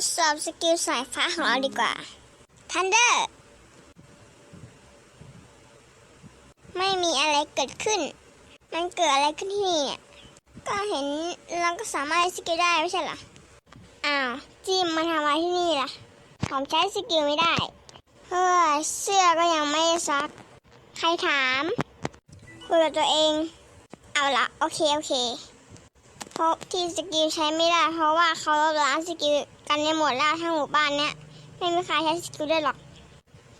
ดสอบสกิลสายฟ้าของเราดีกว่าทันเดอร์ ไม่มีอะไรเกิดขึ้น มันเกิดอะไรขึ้นที่นี่เนี่ย ก็เห็นเราก็สามารถสกิลได้ไม่ใช่เหรอ อ้าว จิมมาทำอะไรที่นี่ล่ะ ผมใช้สกิลไม่ได้ เฮ้ยเสื้อก็ยังไม่ซัก ใครถามคุยกับตัวเอง เอาละโอเค โอเค เพราะที่สกิลใช้ไม่ได้ เพราะว่าเขาลบล้างสกิลกันในหมดแล้วทั้งหมู่บ้านเนี้ยไม่มีใครใช้สกิลได้หรอก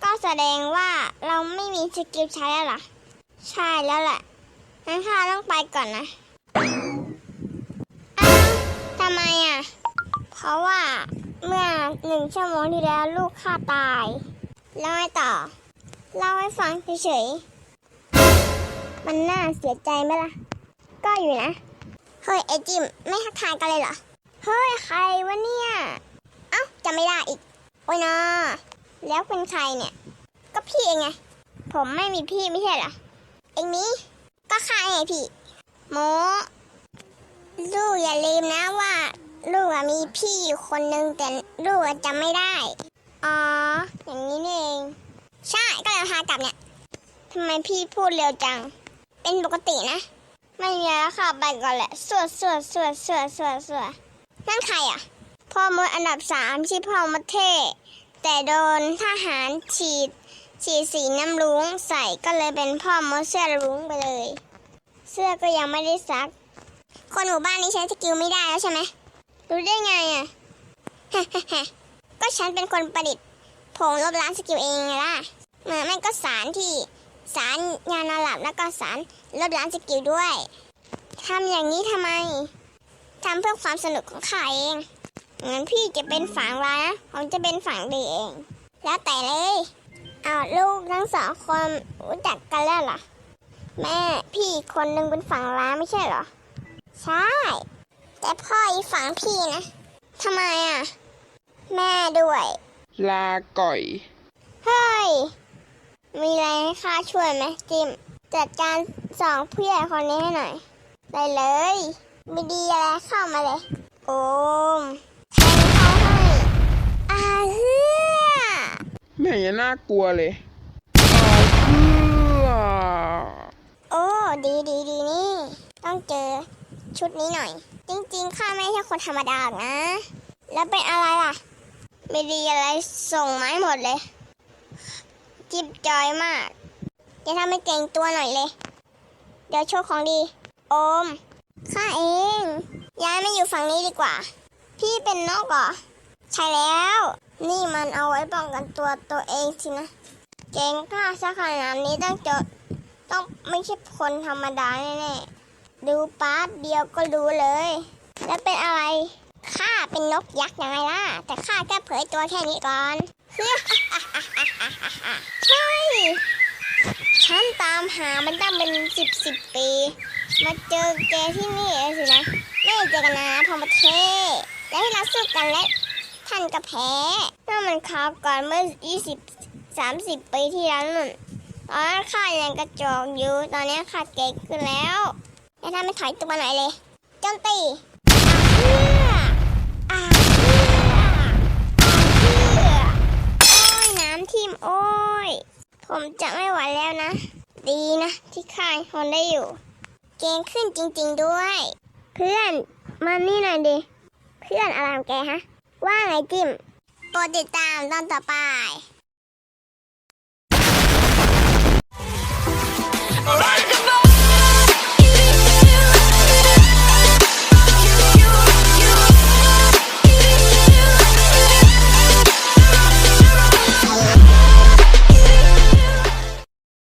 ก็แสดงว่าเราไม่มีสกิลใช้แล้วล่ะใช่แล้วแหละงั้นข้าต้องไปก่อนนะอ้าวทำไมอะ เพราะว่าเมื่อหนึ่งชั่วโมงที่แล้วลูกข้าตายแล้วไงต่อ เล่าให้ฟังเฉยๆมันน่าเสียใจไหมล่ะ ก็อยู่นะ เฮ้ยไอจิมไม่ทักทายกันเลยเหรอ เฮ้ยใครวะเนี่ย เอ้าจำไม่ได้อีก โอ้ยนะแล้วเป็นใครเนี่ย ก็พี่เองไง ผมไม่มีพี่ไม่ใช่เหรอ เองนี้ก็ข้าไงพี่โมลูกอย่าลืมนะว่า ลูกอะมีพี่อยู่คนนึงแต่ลูกอะจำไม่ได้ อ๋อ อย่างนี้นี่เอง ใช่ก็เลยพากลับเนี่ยทำไมพี่พูดเร็วจัง เป็นปกตินะ ไม่มีแล้วค่ะไปก่อนแหละสวดสวดสวดสวดสวดสวดนั่นใครอะ พ่อมดอันดับสามชื่พ่อมดเท่แต่โดนทหารฉีด ฉีดสีน้ำรุ้งใส่ก็เลยเป็นพ่อมดเสื้อรุ้งไปเลย เสื้อก็ยังไม่ได้ซัก คนหมู่บ้านนี้ใช้สกิลไม่ได้แล้วใช่ไหมรู้ได้ไงอะ ก็ฉันเป็นคนประดิษฐ์ผงลบล้างสกิลเองไงล่ะเหมือนมันก็สารที่ สารยานอนหลับแล้วก็สารลบล้างสกิลด้วยทำอย่างนี้ทำไมทำเพื่อความสนุกของข้าเองงั้นพี่จะเป็นฝั่งร้ายนะผมจะเป็นฝั่งดีเอง แล้วแต่เลยเอาวลูกทั้งสองคนรู้จักกันแล้วเหรอแม่พี่อีกคนนึงเป็นฝั่งร้ายไม่ใช่เหรอ ใช่ แต่พ่ออีกฝั่งพี่นะทำไมอะ แม่ด้วย ลาก่อย เฮ้ย มีอะไรให้ข้าช่วยไหมจิม จัดการสองผู้ใหญ่คนนี้ให้หน่อย ได้เลย มีดีอะไรเข้ามาเลย โอมแทงเขาให้อาเฮือไม่เห็นจะน่ากลัวเลยเอาเพื่อโอ้ดีดีดีนี่ ต้องเจอชุดนี้หน่อย จริงๆข้าไม่ใช่คนธรรมดาหรอกนะ แล้วเป็นอะไรล่ะ ไม่ดีอะไรส่งไมาให้หมดเลย จอยมากจะทำให้เก่งตัวหน่อยเลย เดี๋ยวโชว์ของดี โอม ข้าเอง ย้ายมาอยู่ฝั่งนี้ดีกว่า พี่เป็นนกเหรอ ใช่แล้ว นี่มันเอาไว้ป้องกันตัวตัวเองสินะ เก่งกล้าสักขนาดนี้ต้องเจอต้องไม่ใช่คนธรรมดาแน่ๆ ดูปาเดียวก็รู้เลย แล้วเป็นอะไร ข้าเป็นนกยักษ์ยังไงล่ะ แต่ข้าแค่เผยตัวแค่นี้ก่อน เฮ้ยฉันตามหามันตั้งเป็นสิบสิบปี มาเจอแกที่นี่เองสินะ ไม่เจอกันนานพอมาเทและที่เราสู้กันและท่านก็แพ้นั่นมันข่าวก่อนเมื่อยี่สิบสามสิบปีที่แล้วนู่นตอนนั้นข้ายังกระจอกอยู่ ตอนนี้ข้าเก่งขึ้นแล้ว แต่ถ้านไม่ถอยตัวไหนเลยจมตี โอ้ย ผมจะไม่ไหวแล้วนะ ดีนะที่ข้าทนได้อยู่ เก่งขึ้นจริง ๆด้วย เพื่อนมานี่หน่อยดิ เพื่อนอะไรามแกฮะ ว่าไงจิมโปรดติดตามตอนต่อไป